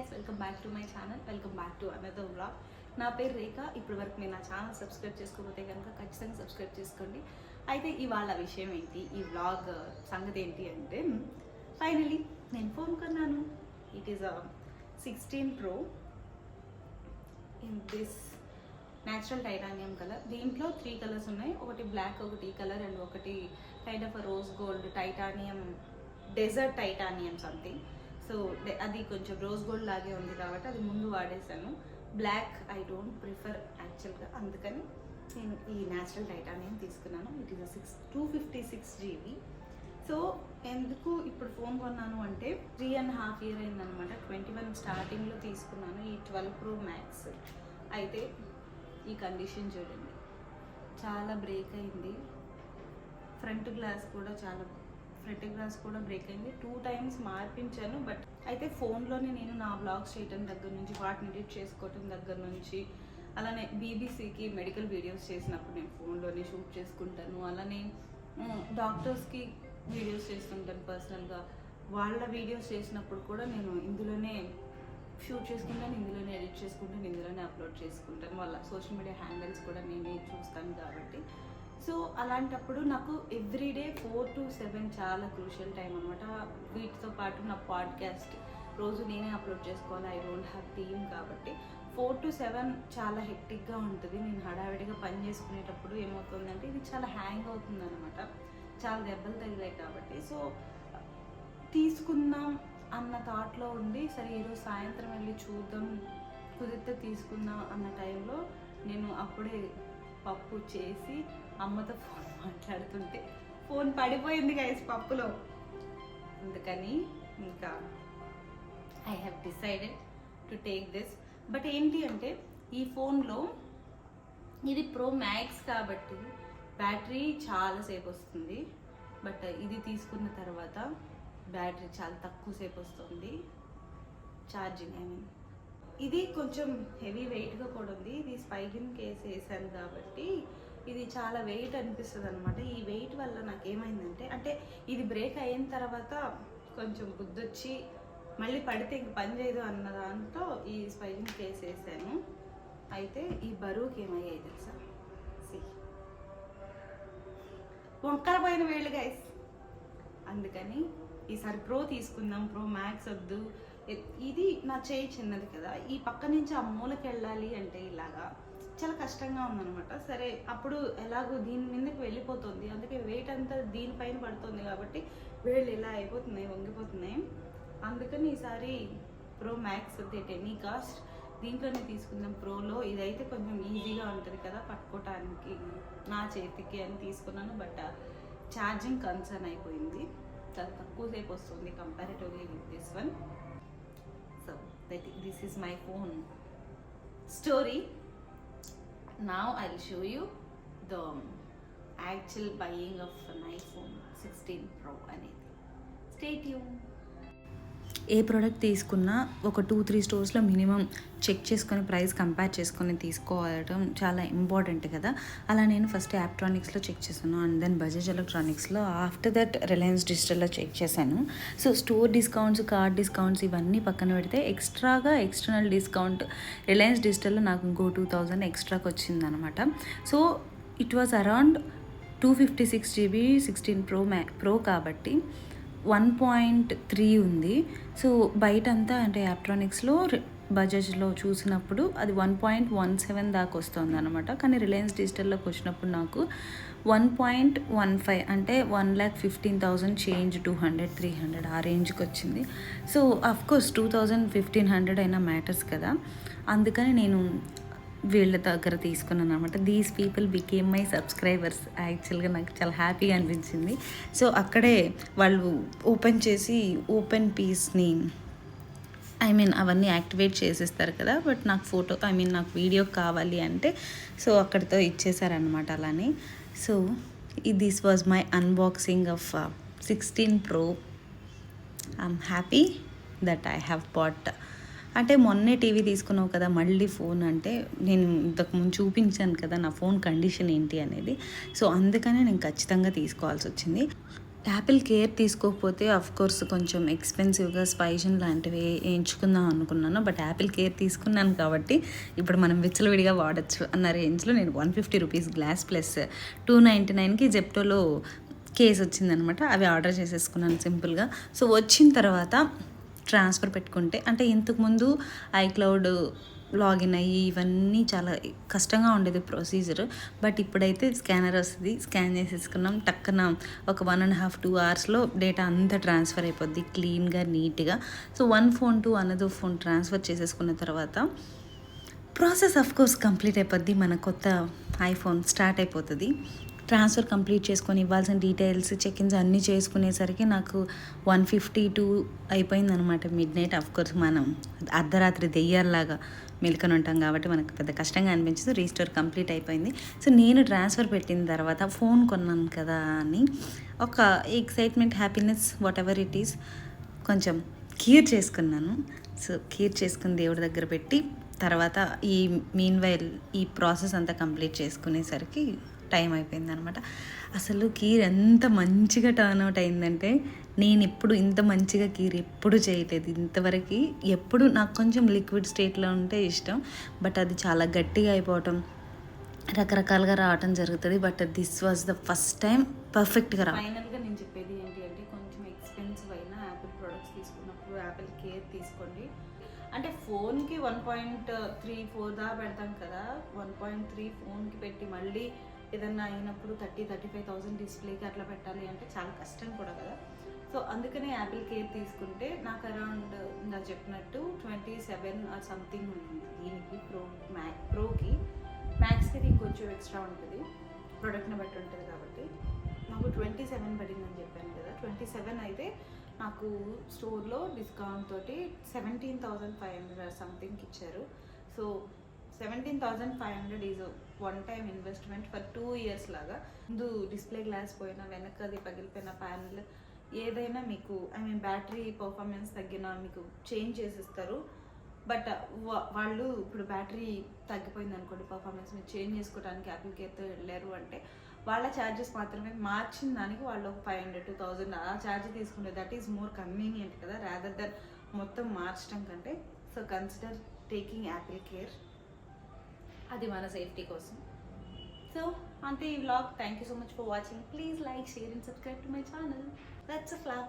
Yes welcome back to my channel welcome back to another vlog నా పేరు రేఖ. ఇప్పటి వరకు మీరు నా ఛానల్ సబ్స్క్రైబ్ చేసుకోకపోతే కనుక ఖచ్చితంగా సబ్స్క్రైబ్ చేసుకోండి. అయితే ఇవాళ విషయం ఏంటి? ఈ వ్లాగ్ సంగతి ఏంటి అంటే ఫైనలీ నేను ఫోన్ కొన్నాను. It is sixteen pro in this natural titanium colour దీంట్లో త్రీ కలర్స్ ఉన్నాయి. ఒకటి బ్లాక్ ఒకటి ఈ కలర్ అండ్ ఒకటి kind of rose gold titanium desert titanium something so అది కొంచెం రోజ్ గోల్డ్ లాగే ఉంది కాబట్టి అది ముందు వాడేసాను బ్లాక్ ఐ డోంట్ ప్రిఫర్ యాక్చువల్గా అందుకని నేను ఈ న్యాచురల్ టైటానియం తీసుకున్నాను. It is six two fifty six GB so ఎందుకు ఇప్పుడు ఫోన్ కొన్నాను అంటే త్రీ అండ్ హాఫ్ ఇయర్ అయిందనమాట ట్వంటీ వన్ స్టార్టింగ్లో తీసుకున్నాను ఈ ట్వెల్వ్ ప్రో మ్యాక్స్ అయితే ఈ కండిషన్ చూడండి. చాలా బ్రేక్ అయింది. ఫ్రంట్ గ్లాస్ కూడా చాలా ఫ్రంట్ గ్లాస్ కూడా బ్రేక్ అయింది. టూ టైమ్స్ మార్పించాను బట్ అయితే ఫోన్లోనే నేను నా బ్లాగ్స్ చేయటం దగ్గర నుంచి వాటిని ఎడిట్ చేసుకోవటం దగ్గర నుంచి అలానే బీబీసీకి మెడికల్ వీడియోస్ చేసినప్పుడు నేను ఫోన్లోనే షూట్ చేసుకుంటాను. అలానే డాక్టర్స్కి వీడియోస్ చేస్తుంటాను పర్సనల్గా వాళ్ళ వీడియోస్ చేసినప్పుడు కూడా నేను ఇందులోనే షూట్ చేసుకుంటాను ఇందులోనే ఎడిట్ చేసుకుంటాను ఇందులోనే అప్లోడ్ చేసుకుంటాను. వాళ్ళ సోషల్ మీడియా హ్యాండిల్స్ కూడా నేనే చూస్తాను కాబట్టి సో అలాంటప్పుడు నాకు ఎవ్రీడే ఫోర్ టు సెవెన్ చాలా క్రూషియల్ టైం అనమాట వీటితో పాటు నా పాడ్కాస్ట్ రోజు నేనే అప్లోడ్ చేసుకోవాలి. ఐ డోంట్ హ్యావ్ టీమ్ కాబట్టి ఫోర్ టు సెవెన్ చాలా హెక్టిక్గా ఉంటుంది. నేను హడావిడిగా పని చేసుకునేటప్పుడు ఏమవుతుందంటే ఇది చాలా హ్యాంగ్ అవుతుంది అనమాట చాలా దెబ్బలు తగిలాయి కాబట్టి. సో తీసుకుందాం అన్న థాట్లో ఉండి సరే ఈరోజు సాయంత్రం వెళ్ళి చూద్దాం కుదిరితే తీసుకుందాం అన్న టైంలో నేను అప్పుడే పప్పు చేసి అమ్మతో ఫోన్ మాట్లాడుతుంటే. ఫోన్ పడిపోయింది గైస్ పప్పులో. అందుకని ఇంకా I have decided to take this but ఏంటి అంటే ఈ ఫోన్లో ఇది ప్రో మ్యాక్స్ కాబట్టి బ్యాటరీ చాలాసేపు వస్తుంది. బట్ ఇది తీసుకున్న తర్వాత బ్యాటరీ చాలా తక్కువ సేపు వస్తుంది. ఛార్జింగ్ ఐ మీన్ ఇది కొంచెం హెవీ వెయిట్గా కూడా ఉంది. ఇది స్పైగిన్ కేస్ వేసాను కాబట్టి ఇది చాలా వెయిట్ అనిపిస్తుంది అనమాట ఈ వెయిట్ వల్ల నాకు ఏమైందంటే అంటే ఇది బ్రేక్ అయిన తర్వాత కొంచెం బుద్ధొచ్చి మళ్ళీ పడితే ఇంక పని చేయదు అన్న దాంతో ఈ స్పైకిన్ కేస్ వేసాను అయితే ఈ బరువుకి ఏమయ్యాయి తెలుసా? సి. వంకర పోయిన వేళ్ళు గైస్ అందుకని ఈసారి ప్రో తీసుకుందాం. ప్రో మ్యాక్స్ వద్దు. ఇది నా చేయి చిన్నది కదా. ఈ పక్క నుంచి ఆ మూలకి వెళ్ళాలి అంటే ఇలాగా చాలా కష్టంగా ఉందన్నమాట. సరే అప్పుడు ఎలాగో దీని మీదకి వెళ్ళిపోతుంది. అందుకే వెయిట్ అంతా దీనిపైన పడుతుంది కాబట్టి వేళ్ళు ఇలా అయిపోతున్నాయి వంగిపోతున్నాయి. అందుకని ఈసారి ప్రో మ్యాక్స్ ది టెనీ కాస్ట్ దీంట్లోనే తీసుకుందాం. ప్రోలో ఇదైతే కొంచెం ఈజీగా ఉంటుంది కదా పట్టుకోవటానికి నా చేతికి అని తీసుకున్నాను. బట్ ఛార్జింగ్ కన్సర్న్ అయిపోయింది. చాలా తక్కువ సేపు వస్తుంది comparatively with this one so that this is my phone story now I'll show you the actual buying of an iPhone 16 Pro Anything. Stay tuned. ఏ ప్రోడక్ట్ తీసుకున్నా ఒక టూ త్రీ స్టోర్స్లో minimum check చేసుకొని ప్రైస్ కంపేర్ చేసుకొని తీసుకోవడం చాలా important కదా. అలా నేను ఫస్ట్ యాప్ట్రానిక్స్లో చెక్ చేశాను అండ్ దెన్ బజాజ్ ఎలక్ట్రానిక్స్లో ఆఫ్టర్ దట్ రిలయన్స్ డిజిటల్లో చెక్ చేశాను. So store discounts card discounts ఇవన్నీ పక్కన పెడితే ఎక్స్ట్రాగా ఎక్స్టర్నల్ డిస్కౌంట్ రిలయన్స్ డిజిటల్లో నాకు ఇంకో టూ థౌజండ్ ఎక్స్ట్రాకి వచ్చిందనమాట. So it was around two fifty six GB sixteen pro మ్యా ప్రో కాబట్టి వన్ పాయింట్ త్రీ ఉంది. సో బయట అంతా అంటే ఎలక్ట్రానిక్స్లో బజాజ్లో చూసినప్పుడు అది వన్ పాయింట్ వన్ సెవెన్ దాకా వస్తుంది అనమాట కానీ రిలయన్స్ డిజిటల్లోకి వచ్చినప్పుడు నాకు వన్ పాయింట్ వన్ ఫైవ్ అంటే one lakh fifteen thousand change two hundred three hundred ఆ రేంజ్కి వచ్చింది. So of course two thousand fifteen hundred అయినా మ్యాటర్స్ కదా. అందుకని నేను వీళ్ళ దగ్గర తీసుకున్నాను అనమాట these people became my subscribers యాక్చువల్గా నాకు చాలా హ్యాపీగా అనిపించింది. సో అక్కడే వాళ్ళు ఓపెన్ చేసి ఓపెన్ పీస్ని ఐ మీన్ అవన్నీ యాక్టివేట్ చేసేస్తారు కదా. బట్ నాకు ఫోటో ఐ మీన్ నాకు వీడియో కావాలి అంటే సో అక్కడితో ఇచ్చేసారనమాట అలానే. So this was my unboxing of sixteen pro I'm happy that I have bought అంటే మొన్నే టీవీ తీసుకున్నావు కదా మళ్ళీ ఫోన్ అంటే నేను ఇంతకుముందు చూపించాను కదా నా ఫోన్ కండిషన్ ఏంటి అనేది. సో అందుకనే నేను ఖచ్చితంగా తీసుకోవాల్సి వచ్చింది. యాపిల్ కేర్ తీసుకోకపోతే కోర్స్ కొంచెం ఎక్స్పెన్సివ్గా స్పైషన్ లాంటివి ఎంచుకుందాం అనుకున్నాను. బట్ యాపిల్ కేర్ తీసుకున్నాను కాబట్టి ఇప్పుడు మనం విచ్చలవిడిగా వాడచ్చు అన్న రేంజ్లో నేను one fifty rupees glass plus two ninety నైన్కి జెప్టోలో కేస్ వచ్చిందనమాట. అవి ఆర్డర్ చేసేసుకున్నాను సింపుల్గా. సో వచ్చిన తర్వాత ట్రాన్స్ఫర్ పెట్టుకుంటే అంటే ఇంతకుముందు ఐక్లౌడ్ లాగిన్ అయ్యి ఇవన్నీ చాలా కష్టంగా ఉండేది ప్రొసీజర్ బట్ ఇప్పుడైతే స్కానర్ వస్తుంది స్కాన్ చేసేసుకున్నాం టక్కన ఒక వన్ అండ్ హాఫ్ టూ అవర్స్లో డేటా అంతా ట్రాన్స్ఫర్ అయిపోద్ది క్లీన్గా నీట్గా so one phone to another phone transfer చేసేసుకున్న తర్వాత ప్రాసెస్ ఆఫ్ కోర్స్ కంప్లీట్ అయిపోద్ది మన కొత్త ఐఫోన్ స్టార్ట్ అయిపోతుంది. ట్రాన్స్ఫర్ కంప్లీట్ చేసుకొని ఇవ్వాల్సిన డీటెయిల్స్ చెక్ ఇన్స్ అన్నీ చేసుకునేసరికి నాకు వన్ ఫిఫ్టీ టూ అయిపోయింది అనమాట మిడ్ నైట్. కోర్స్ మనం అర్ధరాత్రి దెయ్యాలలాగా మెలుకొని ఉంటాం కాబట్టి మనకు పెద్ద కష్టంగా అనిపించదు. రీస్టోర్ కంప్లీట్ అయిపోయింది. సో నేను ట్రాన్స్ఫర్ పెట్టిన తర్వాత ఫోన్ కొన్నాను కదా అని ఒక excitement happiness whatever it is కొంచెం కీర్ చేసుకున్నాను. సో కీర్ చేసుకుని దేవుడి దగ్గర పెట్టి తర్వాత ఈ మీన్ వైల్ ఈ ప్రాసెస్ అంతా కంప్లీట్ చేసుకునేసరికి టైం అయిపోయింది అనమాట అసలు కీర్ ఎంత మంచిగా టర్న్ అవుట్ అయిందంటే నేను ఎప్పుడు ఇంత మంచిగా కీర్ ఎప్పుడు చేయలేదు. ఇంతవరకు ఎప్పుడు నాకు కొంచెం లిక్విడ్ స్టేట్లో ఉంటే ఇష్టం బట్ అది చాలా గట్టిగా అయిపోవటం రకరకాలుగా రావటం జరుగుతుంది. But this was the first time పర్ఫెక్ట్గా రా ఫైనల్గా నేను చెప్పేది ఏంటి అంటే కొంచెం ఎక్స్పెన్సివ్ అయిన యాపిల్ ప్రోడక్ట్స్ తీసుకున్నప్పుడు యాపిల్ కేర్ తీసుకోండి. అంటే ఫోన్కి వన్ పాయింట్ త్రీ ఫోర్ దా పెడతాం కదా వన్ పాయింట్ త్రీ ఫోన్కి పెట్టి మళ్ళీ ఏదన్నా అయినప్పుడు థర్టీ థర్టీ ఫైవ్ థౌసండ్ డిస్ప్లేకి అట్లా పెట్టాలి అంటే చాలా కష్టం కూడా కదా. సో అందుకనే యాపిల్ కేర్ తీసుకుంటే నాకు అరౌండ్ ఇందాక చెప్పినట్టు ట్వంటీ సెవెన్ ఆర్ సంథింగ్ ఉంటుంది దీనికి ప్రో మ్యాక్ ప్రోకి మ్యాక్స్కి ఇంకొంచెం ఎక్స్ట్రా ఉంటుంది. ప్రోడక్ట్ని బట్టి ఉంటుంది కాబట్టి. నాకు ట్వంటీ సెవెన్ పడిందని చెప్పాను కదా. ట్వంటీ సెవెన్ అయితే నాకు స్టోర్లో డిస్కౌంట్ తోటి సెవెంటీన్ థౌజండ్ ఫైవ్ హండ్రెడ్ సంథింగ్కి ఇచ్చారు. So seventeen thousand five hundred is one time investment for two years లాగా. ముందు డిస్ప్లే గ్లాస్ పోయినా వెనకది పగిలిపోయిన ప్యానల్ ఏదైనా మీకు ఐ మీన్ బ్యాటరీ పర్ఫార్మెన్స్ తగ్గిన మీకు చేంజ్ చేసిస్తారు. బట్ uh, వాళ్ళు ఇప్పుడు బ్యాటరీ తగ్గిపోయింది అనుకోండి పర్ఫార్మెన్స్ మీరు చేంజ్ చేసుకోవడానికి యాపిల్ వెళ్ళారు అంటే వాళ్ళ ఛార్జెస్ మాత్రమే మార్చిన దానికి వాళ్ళు ఒక ఫైవ్ హండ్రెడ్ టూ థౌజండ్ ఆ ఛార్జ్ తీసుకుంటే దట్ ఈస్ మోర్ కన్వీనియంట్ కదా రాదర్ దెన్ మొత్తం మార్చడం కంటే. So consider taking Apple care అది మన సేఫ్టీ కోసం. సో అంతే ఈ vlog thank you so much for watching please like share and subscribe to my channel that's a vlog